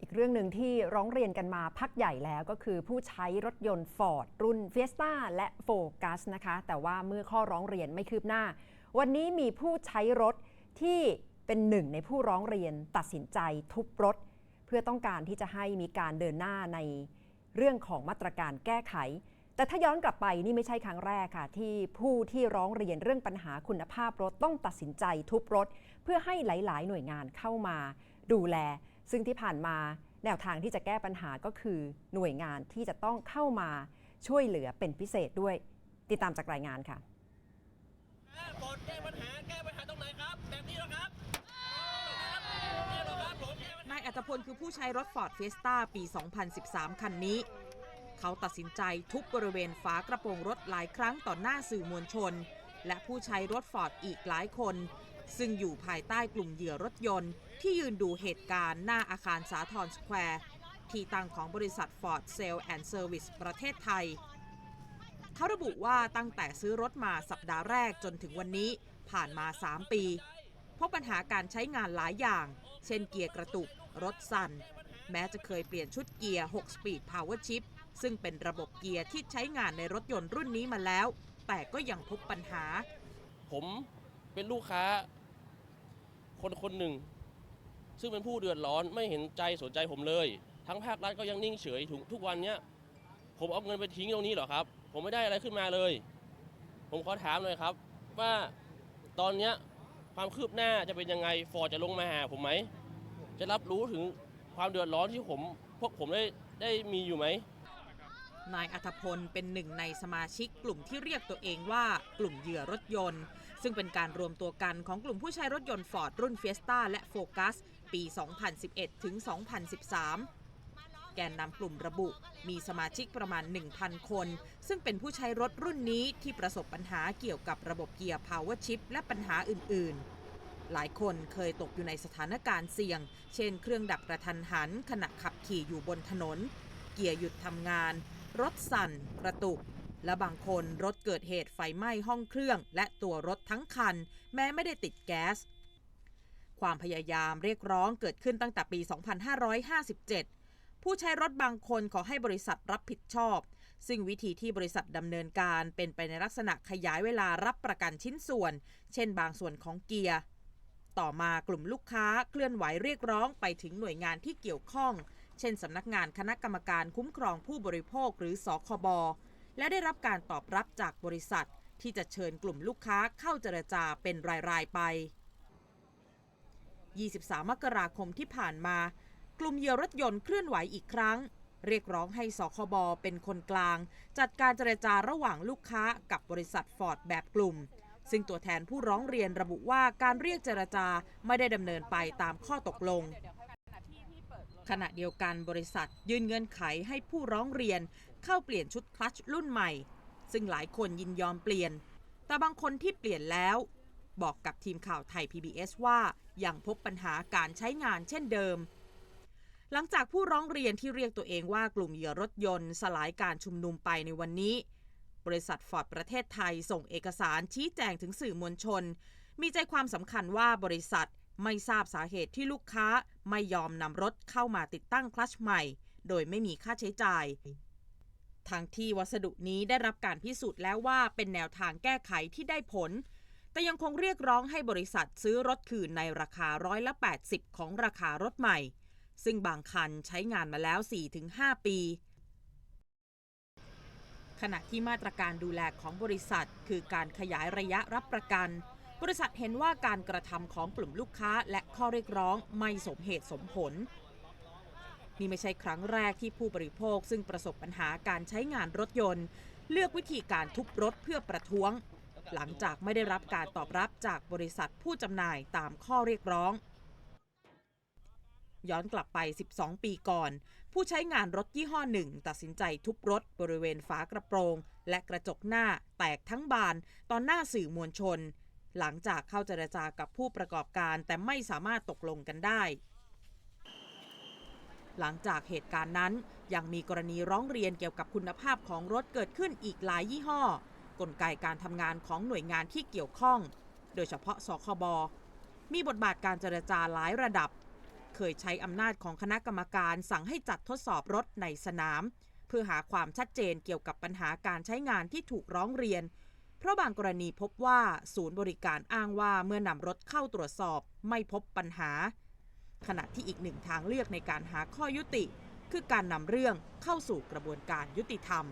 อีกเรื่องหนึ่งที่ร้องเรียนกันมาพักใหญ่แล้วก็คือผู้ใช้รถยนต์ Ford รุ่น Fiesta และ Focus นะคะ แต่ว่าเมื่อข้อร้องเรียนไม่คืบหน้า วันนี้มีผู้ใช้รถที่เป็นหนึ่งในผู้ร้องเรียนตัดสินใจทุบรถ เพื่อต้องการที่จะให้มีการเดินหน้าในเรื่องของมาตรการแก้ไข แต่ถ้าย้อนกลับไปนี่ไม่ใช่ครั้งแรกค่ะ ที่ผู้ที่ร้องเรียนเรื่องปัญหาคุณภาพรถต้องตัดสินใจทุบรถ เพื่อให้หลาย ๆ หน่วยงานเข้ามาดูแล ซึ่งที่ผ่านมาแนวทางที่จะแก้ปัญหาก็คือหน่วยงานที่จะต้องเข้ามาช่วยเหลือเป็นพิเศษด้วย ติดตามจากรายงานค่ะกดแก้ปัญหาแก้ปัญหาตรงไหนครับแบบนี้เหรอครับนี่เหรอครับผมแก้ปัญหานายอัตพลคือผู้ใช้รถ Ford Fiesta ปี 2013 คันนี้ เขาตัดสินใจทุบบริเวณฝากระโปรงรถหลายครั้งต่อหน้าสื่อมวลชน และผู้ใช้รถ Ford อีกหลายคน ซึ่งอยู่ภายใต้กลุ่มเหยื่อรถยนต์ ที่ยืนดูเหตุการณ์หน้าอาคารสาทรสแควร์ที่ตั้งของบริษัท Ford Sale and Service ประเทศไทย เขาระบุว่าตั้งแต่ซื้อรถมาสัปดาห์แรกจนถึงวันนี้ผ่านมา 3 ปีพบปัญหาการใช้งานหลายอย่าง เช่นเกียร์กระตุก รถสั่น แม้จะเคยเปลี่ยนชุดเกียร์ 6 Speed Power Shift ซึ่งเป็นระบบเกียร์ที่ใช้งานในรถยนต์รุ่นนี้มาแล้ว แต่ก็ยังพบปัญหา ผมเป็นลูกค้า คนคนหนึ่ง ซึ่งเป็นผู้เดือดร้อนไม่เห็นใจสนใจผมเลย ทั้งภาครัฐก็ยังนิ่งเฉยถึงทุกวันเนี้ยผมเอาเงินไปทิ้งตรงนี้เหรอครับ ผมไม่ได้อะไรขึ้นมาเลย ผมขอถามเลยครับ ว่าตอนเนี้ยความคืบหน้าจะเป็นยังไงฟอร์จะลงมาหาผมไหมจะรับรู้ถึงความเดือดร้อนที่ผมพวกผมได้ได้มีอยู่ไหม นายอัธพลเป็นหนึ่งในสมาชิกกลุ่มที่เรียกตัวเองว่ากลุ่มเหยื่อรถยนต์ ซึ่งเป็นการรวมตัวกันของกลุ่มผู้ใช้รถยนต์ Ford รุ่น Fiesta และ Focus ปี 2011 ถึง 2013 แกนนำกลุ่มระบุ มีสมาชิกประมาณ 1,000 คน ซึ่งเป็นผู้ใช้รถรุ่นนี้ที่ประสบปัญหาเกี่ยวกับระบบเกียร์ Power Chip และปัญหาอื่น ๆหลายคนเคยตกอยู่ในสถานการณ์เสี่ยง เช่น เครื่องดับกระทันหัน ขณะขับขี่อยู่บนถนน เกียร์หยุดทำงาน รถสั่น กระตุก และบางคนรถเกิดเหตุไฟไหม้ห้องเครื่อง และตัวรถทั้งคัน แม้ไม่ได้ติดแก๊ส ความพยายามเรียกร้องเกิดขึ้นตั้งแต่ปี 2557 ผู้ใช้รถบางคนขอให้บริษัทรับผิดชอบ ซึ่งวิธีที่บริษัทดำเนินการเป็นไปในลักษณะขยายเวลารับประกันชิ้นส่วน เช่น บางส่วนของเกียร์ ต่อมากลุ่มลูกค้าเคลื่อนไหวเรียกร้องไปถึงหน่วยงานที่เกี่ยวข้อง เช่นสำนักงานคณะกรรมการคุ้มครองผู้บริโภคหรือสคบและได้รับการตอบรับจากบริษัท ที่จะเชิญกลุ่มลูกค้าเข้าเจรจาเป็นราย ๆ ไป 23 มกราคมที่ผ่านมา กลุ่มเยื่อรถยนต์เคลื่อนไหวอีกครั้ง เรียกร้องให้สคบเป็นคนกลาง จัดการเจรจาระหว่างลูกค้ากับบริษัทฟอร์ดแบบกลุ่มซึ่งตัวแทนผู้ร้องเรียนระบุว่าการเรียกเจรจาไม่ได้ดำเนินไปตามข้อตกลง ขณะเดียวกันบริษัทยื่นเงื่อนไขให้ผู้ร้องเรียนเข้าเปลี่ยนชุดคลัตชรุ่นใหม่ ซึ่งหลายคนยินยอมเปลี่ยน แต่บางคนที่เปลี่ยนแล้ว บอกกับทีมข่าวไทย PBS ว่ายังพบปัญหาการใช้งานเช่นเดิม หลังจากผู้ร้องเรียนที่เรียกตัวเองว่ากลุ่มเหยื่อรถยนต์สลายการชุมนุมไปในวันนี้ บริษัทฟอร์ดประเทศไทยส่งเอกสารชี้แจงถึงสื่อมวลชน มีใจความสำคัญว่าบริษัท ไม่ทราบสาเหตุที่ลูกค้าไม่ยอมนำรถเข้ามาติดตั้งคลัชใหม่ โดยไม่มีค่าใช้จ่ายทั้งที่วัสดุนี้ได้รับการพิสูจน์แล้วว่าเป็นแนวทางแก้ไขที่ได้ผล แต่ยังคงเรียกร้องให้บริษัทซื้อรถคืนในราคาร้อยละ 80 ของราคารถใหม่ ซึ่งบางคันใช้งานมาแล้ว 4-5 ปี ขณะที่มาตรการดูแลของบริษัท คือการขยายระยะรับประกัน บริษัทเห็นว่าการกระทำของกลุ่มลูกค้าและข้อเรียกร้องไม่สมเหตุสมผล นี่ไม่ใช่ครั้งแรกที่ผู้บริโภคซึ่งประสบปัญหาการใช้งานรถยนต์ เลือกวิธีการทุบรถเพื่อประท้วง หลังจากไม่ได้รับการตอบรับจากบริษัทผู้จำหน่ายตามข้อเรียกร้องย้อนกลับไป 12 ปีก่อน ผู้ใช้งานรถยี่ห้อหนึ่ง ตัดสินใจทุบรถบริเวณฝากระโปรง และกระจกหน้าแตกทั้งบานตอนหน้าสื่อมวลชน หลังจากเข้าเจรจากับผู้ประกอบการแต่ไม่สามารถตกลงกันได้ หลังจากเหตุการณ์นั้น ยังมีกรณีร้องเรียนเกี่ยวกับคุณภาพของรถเกิดขึ้นอีกหลายยี่ห้อ กลไกการทำงานของหน่วยงานที่เกี่ยวข้อง โดยเฉพาะสคบมีบทบาทการเจรจาหลายระดับ เคยใช้อำนาจของคณะกรรมการสั่งให้จัดทดสอบรถในสนาม เพื่อหาความชัดเจนเกี่ยวกับปัญหาการใช้งานที่ถูกร้องเรียน เพราะบางกรณีพบว่าศูนย์บริการอ้างว่าเมื่อนำรถเข้าตรวจสอบไม่พบปัญหา ขณะที่อีกหนึ่งทางเลือกในการหาข้อยุติ คือการนำเรื่องเข้าสู่กระบวนการยุติธรรม